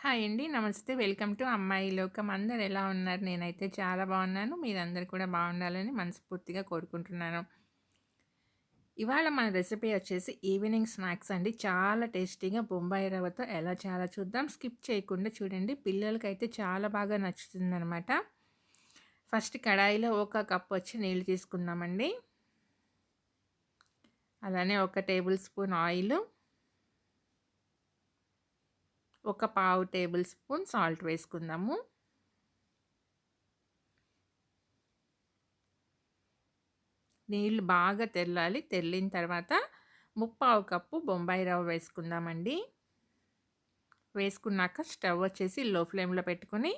Hi అండి. నమస్తే. Welcome to అమ్మాయి లోకం. అందరు ఎలా ఉన్నారు? నేనైతే చాలా బాగున్నాను. మీరందరూ కూడా బాగుండాలని మనస్ఫూర్తిగా కోరుకుంటున్నాను. ఇవాళ మన రెసిపీ వచ్చేసి ఈవినింగ్ స్నాక్స్ అండి. చాలా టేస్టీగా బొంబాయి రవ్వతో ఎలా చాలా చూద్దాం. స్కిప్ చేయకుండా చూడండి. పిల్లలకైతే చాలా బాగా నచ్చుతుందనమాట ఫస్ట్ కడాయిలో ఒక కప్ వచ్చి నీళ్ళు తీసుకుందామండి. అలానే ఒక టేబుల్ స్పూన్ ఆయిల్. ఒక పావు టేబుల్ స్పూన్ సాల్ట్ వేసుకుందాము. నీళ్ళు బాగా తెల్లాలి. తెల్లిన తర్వాత ముప్పావు కప్పు బొంబాయి రవ్వ వేసుకుందామండి. వేసుకున్నాక స్టవ్ వచ్చేసి లో ఫ్లేమ్లో పెట్టుకొని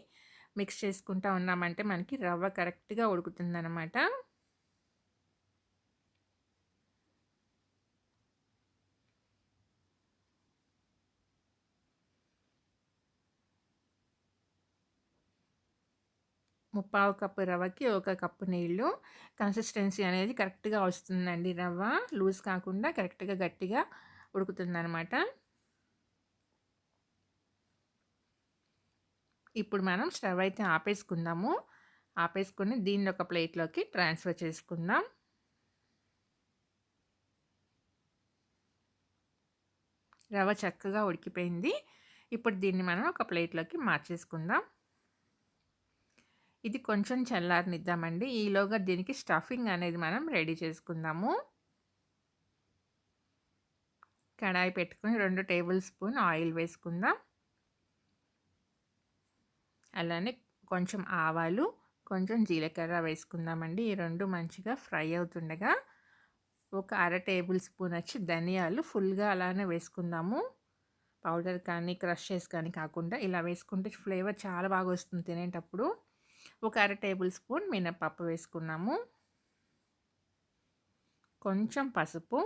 మిక్స్ చేసుకుంటా ఉన్నామంటే మనకి రవ్వ కరెక్ట్గా ఉడుకుతుందన్నమాట. ముప్పావు కప్పు రవ్వకి ఒక కప్పు నీళ్ళు. కన్సిస్టెన్సీ అనేది కరెక్ట్గా వస్తుందండి రవ్వ. లూజ్ కాకుండా కరెక్ట్గా గట్టిగా ఉడుకుతుందనమాట ఇప్పుడు మనం స్టవ్ అయితే ఆపేసుకుందాము. ఆపేసుకుని దీన్ని ఒక ప్లేట్లోకి ట్రాన్స్ఫర్ చేసుకుందాం. రవ్వ చక్కగా ఉడికిపోయింది. ఇప్పుడు దీన్ని మనం ఒక ప్లేట్లోకి మార్చేసుకుందాం. ఇది కొంచెం చల్లారనిద్దామండి. ఈలోగా దీనికి స్టఫింగ్ అనేది మనం రెడీ చేసుకుందాము. కడాయి పెట్టుకుని రెండు టేబుల్ స్పూన్ ఆయిల్ వేసుకుందాం. అలానే కొంచెం ఆవాలు కొంచెం జీలకర్ర వేసుకుందామండి. ఈ రెండు మంచిగా ఫ్రై అవుతుండగా ఒక అర టేబుల్ స్పూన్ వచ్చి ధనియాలు ఫుల్గా అలానే వేసుకుందాము. పౌడర్ కానీ క్రష్ చేసి కానీ కాకుండా ఇలా వేసుకుంటే ఫ్లేవర్ చాలా బాగా వస్తుంది తినేటప్పుడు. ఒక అర టేబుల్ స్పూన్ మినపప్పు వేసుకున్నాము. కొంచెం పసుపు.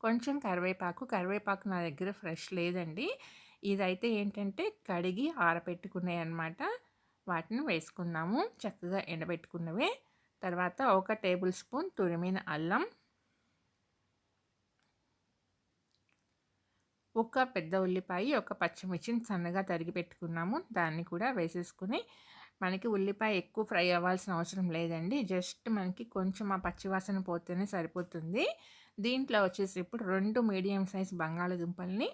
కొంచెం కరివేపాకు. కరివేపాకు నా దగ్గర ఫ్రెష్ లేదండి. ఇదైతే ఏంటంటే కడిగి ఆరబెట్టుకున్నాయి అనమాట వాటిని వేసుకున్నాము. చక్కగా ఎండబెట్టుకున్నవే. తర్వాత ఒక టేబుల్ స్పూన్ తురిమిన అల్లం. ఒక పెద్ద ఉల్లిపాయ ఒక పచ్చిమిర్చిని సన్నగా తరిగి పెట్టుకున్నాము. దాన్ని కూడా వేసేసుకుని మనకి ఉల్లిపాయ ఎక్కువ ఫ్రై అవ్వాల్సిన అవసరం లేదండి. జస్ట్ మనకి కొంచెం ఆ పచ్చివాసన పోతేనే సరిపోతుంది. దీంట్లో వచ్చేసి ఇప్పుడు రెండు మీడియం సైజ్ బంగాళదుంపల్ని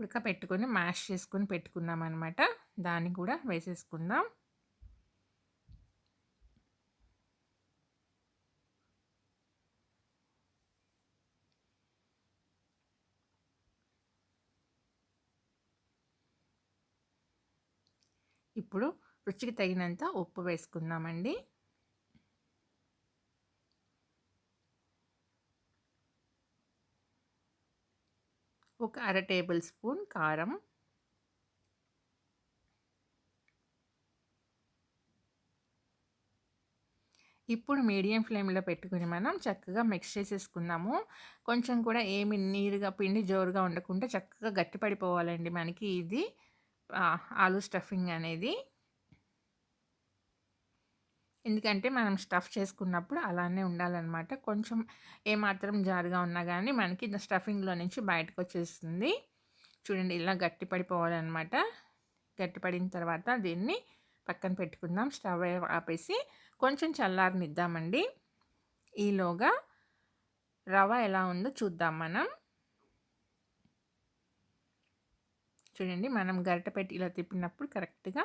ఉడకపెట్టుకొని మ్యాష్ చేసుకొని పెట్టుకున్నాం అనమాట దాన్ని కూడా వేసేసుకుందాం. ఇప్పుడు రుచికి తగినంత ఉప్పు వేసుకుందామండి. ఒక అర టేబుల్ స్పూన్ కారం. ఇప్పుడు మీడియం ఫ్లేమ్లో పెట్టుకుని మనం చక్కగా మిక్స్ చేసేసుకుందాము. కొంచెం కూడా ఏమి నీరుగా పిండి జోరుగా ఉండకుండా చక్కగా గట్టిపడిపోవాలండి మనకి ఇది. ఆలు స్టఫింగ్ అనేది. ఎందుకంటే మనం స్టఫ్ చేసుకున్నప్పుడు అలానే ఉండాలన్నమాట. కొంచెం ఏమాత్రం జారుగా ఉన్నా కానీ మనకి స్టఫింగ్లో నుంచి బయటకు వచ్చేస్తుంది చూడండి ఇలా గట్టి పడిపోవాలన్నమాట. గట్టిపడిన తర్వాత దీన్ని పక్కన పెట్టుకుందాం. స్టవ్ ఆపేసి కొంచెం చల్లారనిద్దామండి. ఈలోగా రవ ఎలా ఉందో చూద్దాం మనం. చూడండి మనం గరిట పెట్టి ఇలా తిప్పినప్పుడు కరెక్ట్గా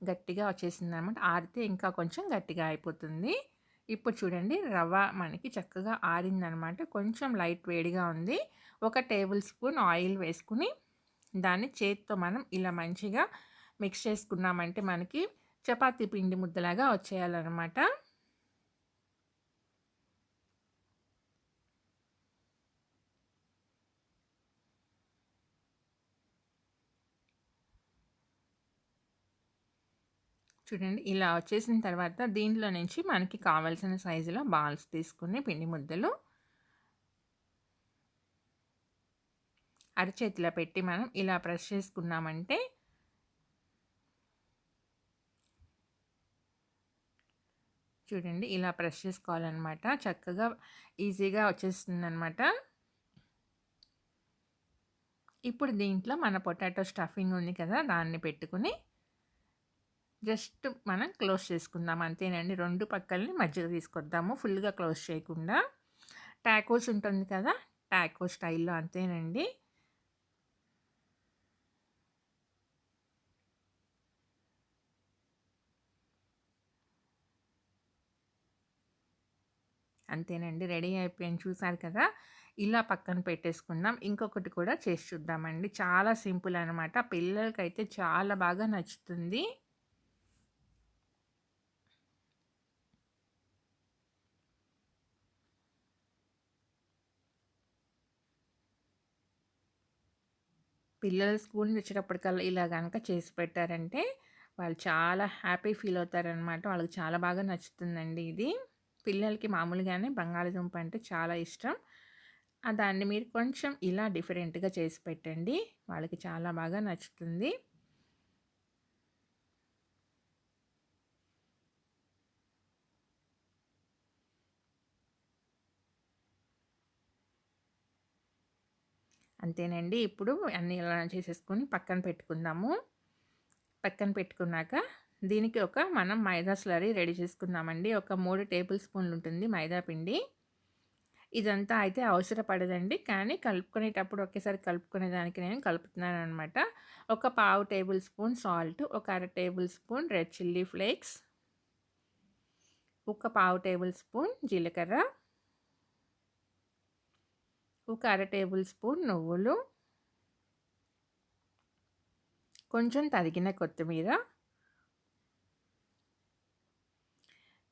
గట్టిగా వచ్చేసింది అనమాట ఆరితే ఇంకా కొంచెం గట్టిగా అయిపోతుంది. ఇప్పుడు చూడండి రవ్వ మనకి చక్కగా ఆరిందనమాట. కొంచెం లైట్ వేడిగా ఉంది. ఒక టేబుల్ స్పూన్ ఆయిల్ వేసుకుని దాన్ని చేతితో మనం ఇలా మంచిగా మిక్స్ చేసుకున్నామంటే మనకి చపాతీ పిండి ముద్దలాగా వచ్చేయాలన్నమాట చూడండి ఇలా వచ్చేసిన తర్వాత దీంట్లో నుంచి మనకి కావాల్సిన సైజులో బాల్స్ తీసుకుని పిండి ముద్దలు అరచేతిలో పెట్టి మనం ఇలా ప్రెస్ చేసుకున్నామంటే చూడండి ఇలా ప్రెస్ చేసుకోవాలన్నమాట. చక్కగా ఈజీగా వచ్చేస్తుంది అనమాట ఇప్పుడు దీంట్లో మన పొటాటో స్టఫింగ్ ఉంది కదా దాన్ని పెట్టుకుని జస్ట్ మనం క్లోజ్ చేసుకుందాం అంతేనండి. రెండు పక్కల్ని మధ్యలో తీసుకొద్దాము. ఫుల్గా క్లోజ్ చేయకుండా. టాకోస్ ఉంటుంది కదా? టాకో స్టైల్లో అంతేనండి. అంతేనండి. రెడీ అయిపోయాను చూసారు కదా? ఇలా పక్కన పెట్టేసుకుందాం. ఇంకొకటి కూడా చేసి చూద్దామండి. చాలా సింపుల్ అనమాట పిల్లలకైతే చాలా బాగా నచ్చుతుంది. పిల్లలు స్కూల్ నుంచి వచ్చేటప్పటికల్లా ఇలా కనుక చేసి పెట్టారంటే వాళ్ళు చాలా హ్యాపీ ఫీల్ అవుతారనమాట. వాళ్ళకి చాలా బాగా నచ్చుతుందండి ఇది. పిల్లలకి మామూలుగానే బంగాళదుంప అంటే చాలా ఇష్టం. దాన్ని మీరు కొంచెం ఇలా డిఫరెంట్గా చేసి పెట్టండి. వాళ్ళకి చాలా బాగా నచ్చుతుంది. అంతేనండి. ఇప్పుడు అన్నీ ఇలా చేసేసుకొని పక్కన పెట్టుకుందాము. పక్కన పెట్టుకున్నాక దీనికి ఒక మనం మైదా స్లరీ రెడీ చేసుకుందామండి. ఒక మూడు టేబుల్ స్పూన్లు ఉంటుంది మైదా పిండి. ఇదంతా అయితే అవసరపడదండి. కానీ కలుపుకునేటప్పుడు ఒకేసారి కలుపుకునేదానికి నేను కలుపుతున్నాను అనమాట ఒక పావు టేబుల్ స్పూన్ సాల్ట్ ఒక అర tablespoon red chilli flakes ఒక పావు టేబుల్ స్పూన్ జీలకర్ర ఒక అర టేబుల్ స్పూన్ నువ్వులు. కొంచెం తరిగిన కొత్తిమీర.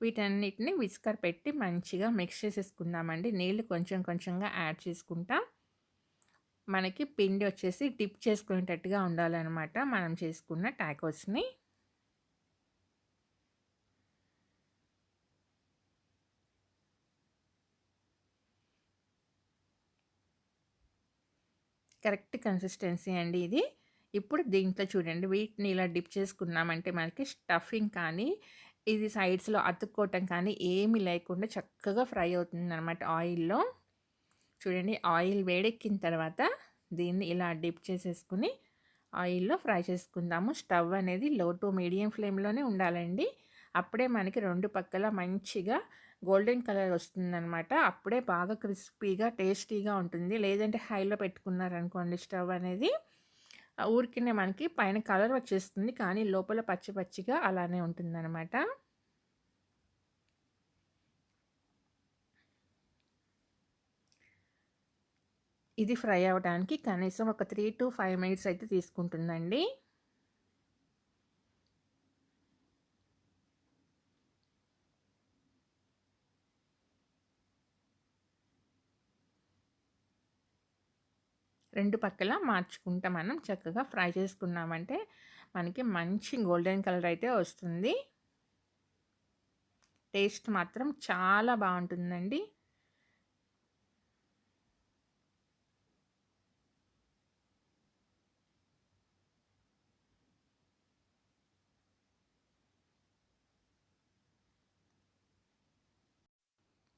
వీటన్నిటిని విస్కర్ పెట్టి మంచిగా మిక్స్ చేసేసుకుందామండి. నీళ్ళు కొంచెం కొంచెంగా యాడ్ చేసుకుంటా. మనకి పిండి వచ్చేసి డిప్ చేసుకునేటట్టుగా ఉండాలన్నమాట. మనం చేసుకున్న టాకోస్ని కరెక్ట్ కన్సిస్టెన్సీ అండి ఇది. ఇప్పుడు దీంట్లో చూడండి వీటిని ఇలా డిప్ చేసుకున్నామంటే మనకి స్టఫింగ్ కానీ ఇది సైడ్స్లో అతుక్కోవటం కానీ ఏమి లేకుండా చక్కగా ఫ్రై అవుతుంది అనమాట ఆయిల్లో. చూడండి ఆయిల్ వేడెక్కిన తర్వాత దీన్ని ఇలా డిప్ చేసేసుకుని ఆయిల్లో ఫ్రై చేసుకుందాము. స్టవ్ అనేది లో టు మీడియం ఫ్లేమ్లోనే ఉండాలండి. అప్పుడే మనకి రెండు పక్కల మంచిగా గోల్డెన్ కలర్ వస్తుందనమాట అప్పుడే బాగా క్రిస్పీగా టేస్టీగా ఉంటుంది. లేదంటే హైలో పెట్టుకున్నారనుకోండి స్టవ్ అనేది. ఊరికినే మనకి పైన కలర్ వచ్చేస్తుంది. కానీ లోపల పచ్చి పచ్చిగా అలానే ఉంటుందన్నమాట. ఇది ఫ్రై అవ్వడానికి కనీసం ఒక త్రీ టు ఫైవ్ మినిట్స్ అయితే తీసుకుంటుందండి. రెండు పక్కల మార్చుకుంటా మనం. చక్కగా ఫ్రై చేసుకున్నామంటే మనకి మంచి గోల్డెన్ కలర్ అయితే వస్తుంది. టేస్ట్ మాత్రం చాలా బాగుంటుందండి.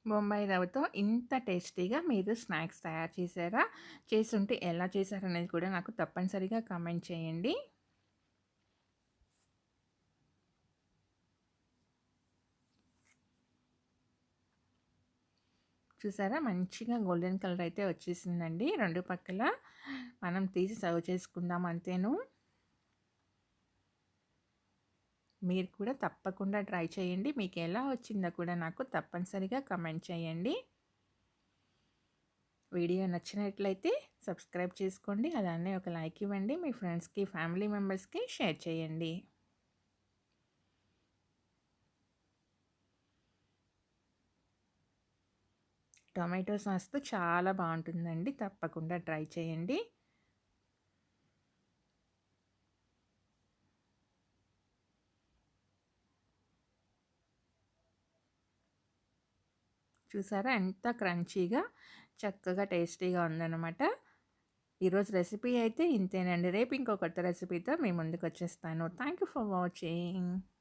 బొంబాయి రవ్వతో ఇంత టేస్టీగా మీరు స్నాక్స్ తయారు చేశారా? చేసుంటే ఎలా చేశారనేది కూడా నాకు తప్పనిసరిగా కామెంట్ చేయండి. చూసారా? మంచిగా గోల్డెన్ కలర్ అయితే వచ్చేసిందండి. రెండు పక్కల మనం తీసి సర్వ్ చేసుకుందాం అంతేను. మీరు కూడా తప్పకుండా ట్రై చేయండి. మీకు ఎలా వచ్చిందో కూడా నాకు తప్పనిసరిగా కమెంట్ చేయండి. వీడియో నచ్చినట్లయితే సబ్స్క్రైబ్ చేసుకోండి. అలానే ఒక లైక్ ఇవ్వండి. మీ ఫ్రెండ్స్కి ఫ్యామిలీ మెంబర్స్కి షేర్ చేయండి. టొమాటో సాస్తో చాలా బాగుంటుందండి. తప్పకుండా ట్రై చేయండి. చూసారా? ఎంత క్రంచీగా చక్కగా టేస్టీగా ఉందన్నమాట. ఈరోజు రెసిపీ అయితే ఇంతేనండి. రేపు ఇంకొక రెసిపీతో మీ ముందుకు వచ్చేస్తాను థ్యాంక్ యూ ఫర్ వాచింగ్.